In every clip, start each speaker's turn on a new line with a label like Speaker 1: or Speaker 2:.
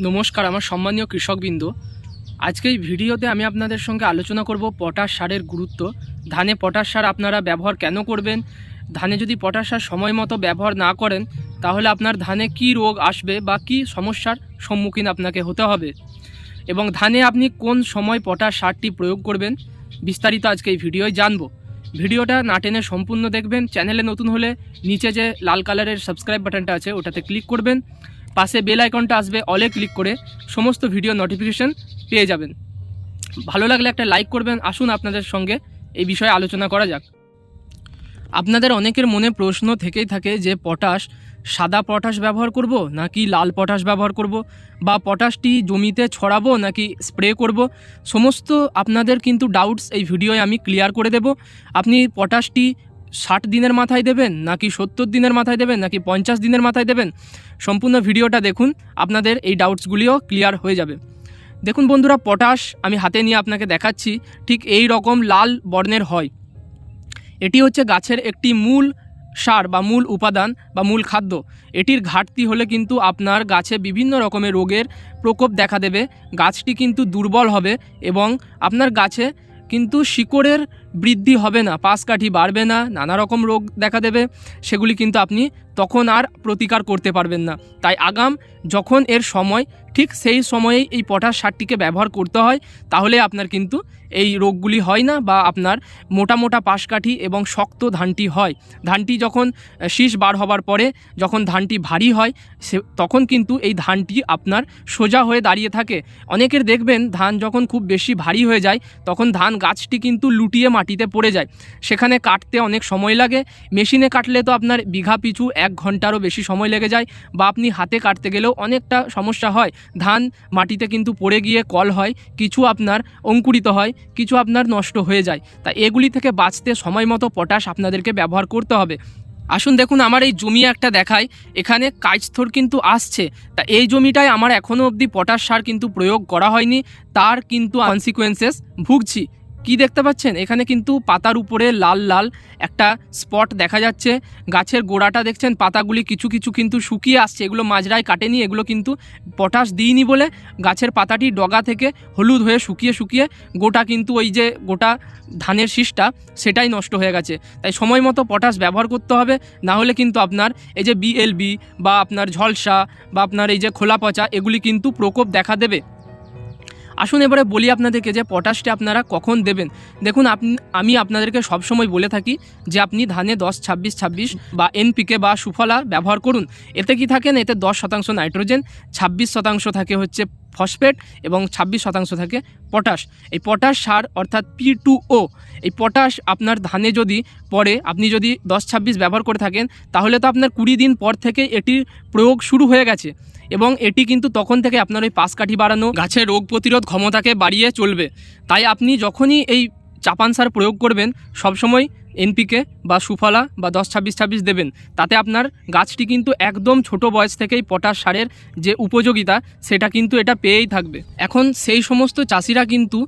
Speaker 1: নমস্কার, আমার সম্মানীয় কৃষকবৃন্দ। আজকে এই ভিডিওতে আমি আপনাদের সঙ্গে আলোচনা করব পটাশ সারের গুরুত্ব। ধানে পটাশ সার আপনারা ব্যবহার কেন করবেন? ধানে যদি পটাশ সার সময় মতো ব্যবহার না করেন, তাহলে আপনার ধানে কি রোগ আসবে বা কি সমস্যার সম্মুখীন আপনাকে হতে হবে? এবং ধানে আপনি কোন সময় পটাশ সারটি প্রয়োগ করবেন? বিস্তারিত আজকে এই ভিডিওয় জানব। ভিডিওটা না টেনে সম্পূর্ণ দেখবেন, চ্যানেলে নতুন হলে নিচে যে লাল কালারের সাবস্ক্রাইব বাটনটা আছে, ওটাতে ক্লিক করবেন। পাশে বেল আইকনটা আসবে অলে ক্লিক করে সমস্ত ভিডিও নোটিফিকেশন পেয়ে যাবেন। ভালো লাগলে একটা লাইক করবেন, আসুন আপনাদের সঙ্গে এই বিষয়ে আলোচনা করা যাক। আপনাদের অনেকের মনে প্রশ্ন থেকেই থাকে যে, পটাশ সাদা পটাশ ব্যবহার করব নাকি লাল পটাশ ব্যবহার করব? বা পটাশটি জমিতে ছড়াবো নাকি স্প্রে করব? সমস্ত আপনাদের কিন্তু ডাউটস এই ভিডিওয় আমি ক্লিয়ার করে দেব। আপনি পটাশটি ষাট দিনের মাথায় দেবেন, নাকি সত্তর দিনের মাথায় দেবেন, নাকি পঞ্চাশ দিনের মাথায় দেবেন? সম্পূর্ণ ভিডিওটা দেখুন, আপনাদের এই ডাউটসগুলিও ক্লিয়ার হয়ে যাবে। দেখুন বন্ধুরা পটাশ আমি হাতে নিয়ে আপনাকে দেখাচ্ছি, ঠিক এই রকম লাল বর্ণের হয়। এটি হচ্ছে গাছের একটি মূল সার বা মূল উপাদান বা মূল খাদ্য। এটির ঘাটতি হলে কিন্তু আপনার গাছে বিভিন্ন রকমের রোগের প্রকোপ দেখা দেবে, গাছটি কিন্তু দুর্বল হবে এবং আপনার গাছে কিন্তু শিকড়ের বৃদ্ধি হবে না পাশকাঠি বাড়বে না, নানা রকম রোগ দেখা দেবে, সেগুলি কিন্তু আপনি তখন আর প্রতিকার করতে পারবেন না। তাই আগাম যখন এর সময় ঠিক সেই সময়েই এই পটাশ সারটিকে ব্যবহার করতে হয়, তাহলে আপনার কিন্তু এই রোগগুলি হয় না বা আপনার মোটা মোটা পাশকাঠি এবং শক্ত ধানটি হয়। ধানটি যখন শীষ বার হবার পরে যখন ধানটি ভারী হয়, সে তখন কিন্তু এই ধানটি আপনার সোজা হয়ে দাঁড়িয়ে থাকে। অনেকের দেখবেন ধান যখন খুব বেশি ভারী হয়ে যায়, তখন ধান গাছটি কিন্তু লুটিয়ে মাটিতে পড়ে যায়। সেখানে কাটতে অনেক সময় লাগে। মেশিনে কাটলে তো আপনার বিঘা পিছু এক ঘন্টারও বেশি সময় লেগে যায় বা আপনি হাতে কাটতে গেলেও অনেকটা সমস্যা হয়। ধান মাটিতে কিন্তু পড়ে গিয়ে কল হয়, কিছু আপনার অঙ্কুরিত হয়, কিছু আপনার নষ্ট হয়ে যায়। তা এগুলি থেকে বাঁচতে সময় মতো পটাশ আপনাদেরকে ব্যবহার করতে হবে। আসুন দেখুন, আমার এই জমি একটা দেখায় এখানে কাজথর কিন্তু আসছে। তা এই জমিটায় আমার এখনও অবধি পটাশ সার কিন্তু প্রয়োগ করা হয়নি। তার কিন্তু কনসিকুয়েন্সেস ভুগছি। কি দেখতে পাচ্ছেন? এখানে কিন্তু পাতার উপরে লাল লাল একটা স্পট দেখা যাচ্ছে। গাছের গোড়াটা দেখছেন, পাতাগুলি কিছু কিছু কিন্তু শুকিয়ে আসছে। এগুলো মাজরায় কাটেনি, এগুলো কিন্তু পটাশ দিইনি বলে গাছের পাতাটি ডগা থেকে হলুদ হয়ে শুকিয়ে শুকিয়ে গোটা কিন্তু ওই যে গোটা ধানের শীষটা সেটাই নষ্ট হয়ে গেছে। তাই সময় মতো পটাশ ব্যবহার করতে হবে, না হলে কিন্তু আপনার এই যে বিএলবি বা আপনার ঝলসা বা আপনার এই যে খোলা পচা এগুলি কিন্তু প্রকোপ দেখা দেবে। আসুন এবারে বলি আপনাদেরকে যে পটাশটি আপনারা কখন দেবেন। দেখুন আমি আপনাদেরকে সবসময় বলে থাকি যে আপনি ধানে দশ, ছাব্বিশ ছাব্বিশ বা এনপিকে বা সুফলা ব্যবহার করুন। এতে কি থাকেন এতে দশ শতাংশ নাইট্রোজেন ছাব্বিশ শতাংশ থাকে হচ্ছে ফসফেট এবং ছাব্বিশ শতাংশ থাকে পটাশ। এই পটাশ সার অর্থাৎ পি টু ও, এই পটাশ আপনার ধানে যদি পরে আপনি যদি দশ ছাব্বিশ ব্যবহার করে থাকেন, তাহলে তো আপনার কুড়ি দিন পর থেকে এটির প্রয়োগ শুরু হয়ে গেছে এবং এটি কিন্তু তখন থেকে আপনার ওই পাশকাঠি বাড়ানো গাছের রোগ প্রতিরোধ ক্ষমতাকে বাড়িয়ে চলবে। তাই আপনি যখনই এই চাপান সার প্রয়োগ করবেন, সবসময় এনপিকে বা সুফলা বা দশ ছাব্বিশ ছাব্বিশ দেবেন। তাতে আপনার গাছটি কিন্তু একদম ছোট বয়স থেকেই পটাশ সারের যে উপযোগিতা, সেটা কিন্তু এটা পেয়েই থাকবে। এখন সেই সমস্ত চাষিরা কিন্তু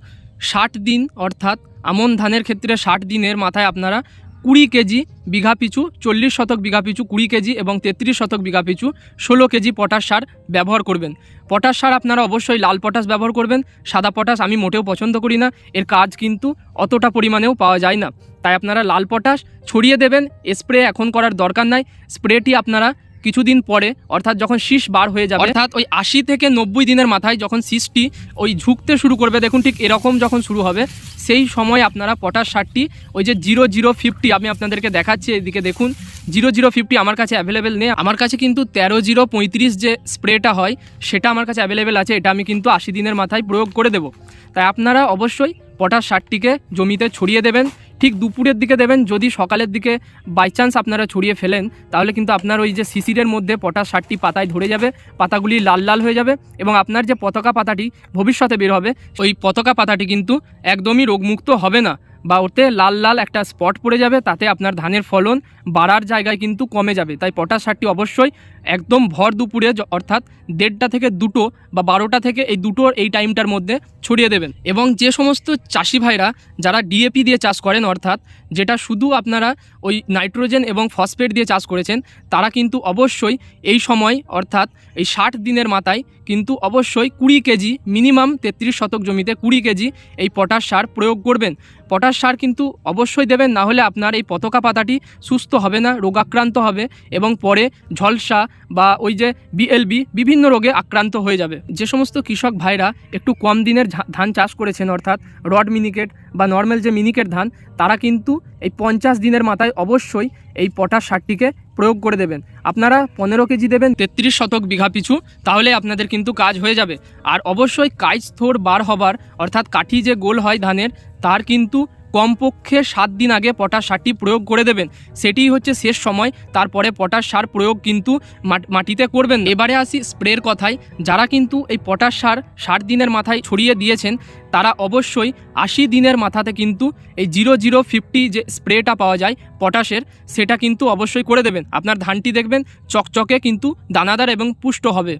Speaker 1: ষাট দিন অর্থাৎ আমন ধানের ক্ষেত্রে ষাট দিনের মাথায় আপনারা কুড়ি কেজি বিঘা পিছু, চল্লিশ শতক বিঘা পিছু কুড়ি কেজি এবং তেত্রিশ শতক বিঘা পিছু ষোলো কেজি পটাশ সার ব্যবহার করবেন। পটাশ সার আপনারা অবশ্যই লাল পটাশ ব্যবহার করবেন, সাদা পটাশ আমি মোটেও পছন্দ করি না, এর কাজ কিন্তু অতটা পরিমাণেও পাওয়া যায় না। তাই আপনারা লাল পটাশ ছড়িয়ে দেবেন, স্প্রে এখন করার দরকার নাই, স্প্রেটি আপনারা কিছুদিন পরে, অর্থাৎ যখন শীষ বার হয়ে যাবে, অর্থাৎ ওই আশি থেকে নব্বই দিনের মাথায় যখন শীষটি ওই ঝুঁকতে শুরু করবে, দেখুন ঠিক এরকম যখন শুরু হবে, সেই সময় আপনারা পটাশ সারটি ওই যে জিরো জিরো ফিফটি আমি আপনাদেরকে দেখাচ্ছি, এদিকে দেখুন, জিরো জিরো ফিফটি আমার কাছে অ্যাভেলেবেল নেই। আমার কাছে কিন্তু তেরো জিরো পঁয়ত্রিশ যে স্প্রেটা হয়, সেটা আমার কাছে অ্যাভেলেবেল আছে, এটা আমি কিন্তু আশি দিনের মাথায় প্রয়োগ করে দেবো। তাই আপনারা অবশ্যই পটাশ সারটিকে জমিতে ছড়িয়ে দেবেন ঠিক দুপুরের দিকে দেবেন, যদি সকালের দিকে বাই চান্স আপনারা ছড়িয়ে ফেলেন, তাহলে কিন্তু আপনার ওই যে শিশিরের মধ্যে পটাশ সারটি পাতায় ধরে যাবে, পাতাগুলি লাল লাল হয়ে যাবে এবং আপনার যে পতাকা পাতাটি ভবিষ্যতে বের হবে, ওই পতাকা পাতাটি কিন্তু একদমই রোগমুক্ত হবে না। বা ওতে লাল লাল একটা স্পট পড়ে যাবে, তাতে আপনার ধানের ফলন বাড়ার জায়গায় কিন্তু কমে যাবে। তাই পটাশ সারটি অবশ্যই একদম ভর দুপুরে অর্থাৎ দেড়টা থেকে দুটো বা বারোটা থেকে এই দুটোর এই টাইমটার মধ্যে ছড়িয়ে দেবেন। এবং যে সমস্ত চাষি ভাইরা যারা ডিএপি দিয়ে চাষ করেন, অর্থাৎ যেটা শুধু আপনারা ওই নাইট্রোজেন এবং ফসফেট দিয়ে চাষ করেছেন, তারা কিন্তু অবশ্যই এই সময়, অর্থাৎ এই ষাট দিনের মাথায় কিন্তু অবশ্যই কুড়ি কেজি, মিনিমাম তেত্রিশ শতক জমিতে কুড়ি কেজি এই পটাশ সার প্রয়োগ করবেন। পটাশ সার কিন্তু অবশ্যই দেবেন, না হলে আপনার এই পতাকা পাতাটি সুস্থ হবে না, রোগাক্রান্ত হবে এবং পরে ঝলসা বা ওই যে বিএলবি বিভিন্ন রোগে আক্রান্ত হয়ে যাবে। যে সমস্ত কৃষক ভাইরা একটু কম দিনের ধান চাষ করেছেন, অর্থাৎ রড মিনিকেট বা নর্মাল যে মিনিকেট ধান, তারা কিন্তু এই পঞ্চাশ দিনের মাথায় অবশ্যই এই পটাশ সারটিকে প্রয়োগ করে দেবেন। আপনারা পনেরো কেজি দেবেন, তেত্রিশ শতক বিঘা পিছু, তাহলে আপনাদের কিন্তু কাজ হয়ে যাবে। আর অবশ্যই কাজ থোর বার হবার, অর্থাৎ কাঠি যে গোল হয় ধানের, তার কিন্তু কমপক্ষে সাত দিন আগে পটাশ সারটি প্রয়োগ করে দেবেন। সেটিই হচ্ছে শেষ সময়, তারপরে পটাশ সার প্রয়োগ কিন্তু মাট- মাটিতে করবেন। এবারে আসি স্প্রের কথায়। যারা কিন্তু এই পটাশ সার ষাট দিনের মাথায় ছড়িয়ে দিয়েছেন, তারা অবশ্যই আশি দিনের মাথাতে কিন্তু এই জিরো জিরো ফিফটি যে স্প্রেটা পাওয়া যায় পটাশের, সেটা কিন্তু অবশ্যই করে দেবেন। আপনার ধানটি দেখবেন, চকচকে কিন্তু দানাদার এবং পুষ্ট হবে।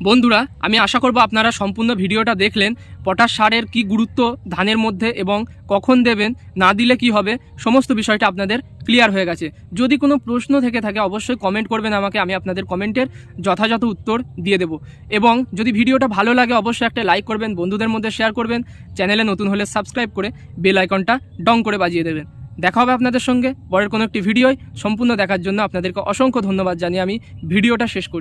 Speaker 1: বন্ধুরা, আমি আশা করব আপনারা সম্পূর্ণ ভিডিওটা দেখলেন, পটাশ সারের কি গুরুত্ব ধানের মধ্যে এবং কখন দেবেন, না দিলে কি হবে, সমস্ত বিষয়টা আপনাদের ক্লিয়ার হয়ে গেছে। যদি কোনো প্রশ্ন থেকে থাকে, অবশ্যই কমেন্ট করবেন আমাকে, আমি আপনাদের কমেন্টের যথাযথ উত্তর দিয়ে দেব। এবং যদি ভিডিওটা ভালো লাগে, অবশ্যই একটা লাইক করবেন, বন্ধুদের মধ্যে শেয়ার করবেন চ্যানেলে নতুন হলে সাবস্ক্রাইব করে বেল আইকনটা ডং করে বাজিয়ে দেবেন। দেখা হবে আপনাদের সঙ্গে পরের কোনো একটি ভিডিওয়। সম্পূর্ণ দেখার জন্য আপনাদেরকে অসংখ্য ধন্যবাদ জানিয়ে আমি ভিডিওটা শেষ করছি।